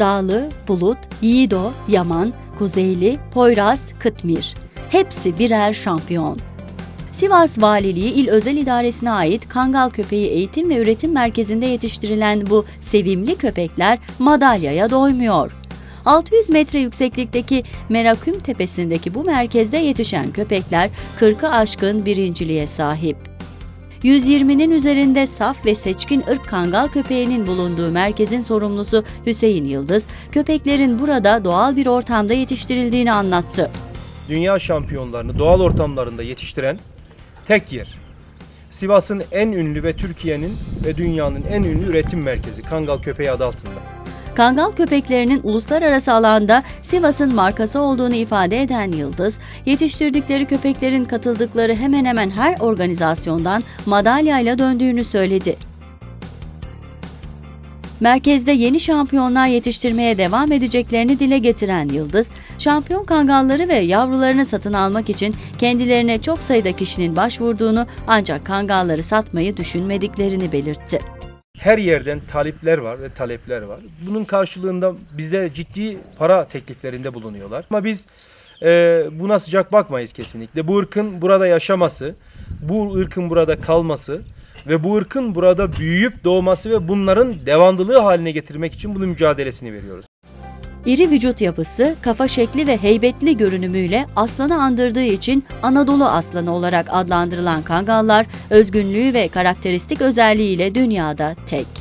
Dağlı, Bulut, Yiğido, Yaman, Kuzeyli, Poyraz, Kıtmir. Hepsi birer şampiyon. Sivas Valiliği İl Özel İdaresi'ne ait Kangal Köpeği Eğitim ve Üretim Merkezi'nde yetiştirilen bu sevimli köpekler madalyaya doymuyor. 600 metre yükseklikteki Meraküm Tepesi'ndeki bu merkezde yetişen köpekler 40'ı aşkın birinciliğe sahip. 120'nin üzerinde saf ve seçkin ırk kangal köpeğinin bulunduğu merkezin sorumlusu Hüseyin Yıldız, köpeklerin burada doğal bir ortamda yetiştirildiğini anlattı. dünya şampiyonlarını doğal ortamlarında yetiştiren tek yer. Sivas'ın en ünlü ve Türkiye'nin ve dünyanın en ünlü üretim merkezi Kangal Köpeği adı altında. Kangal köpeklerinin uluslararası alanda Sivas'ın markası olduğunu ifade eden Yıldız, yetiştirdikleri köpeklerin katıldıkları hemen hemen her organizasyondan madalyayla döndüğünü söyledi. Merkezde yeni şampiyonlar yetiştirmeye devam edeceklerini dile getiren Yıldız, şampiyon kangalları ve yavrularını satın almak için kendilerine çok sayıda kişinin başvurduğunu ancak kangalları satmayı düşünmediklerini belirtti. Her yerden talipler var ve talepler var. Bunun karşılığında bize ciddi para tekliflerinde bulunuyorlar. Ama biz e, buna sıcak bakmayız kesinlikle. Bu ırkın burada yaşaması, bu ırkın burada kalması ve bu ırkın burada büyüyüp doğması ve bunların devamlılığı haline getirmek için bunun mücadelesini veriyoruz. İri vücut yapısı, kafa şekli ve heybetli görünümüyle aslanı andırdığı için Anadolu aslanı olarak adlandırılan kangallar, özgünlüğü ve karakteristik özelliğiyle dünyada tek.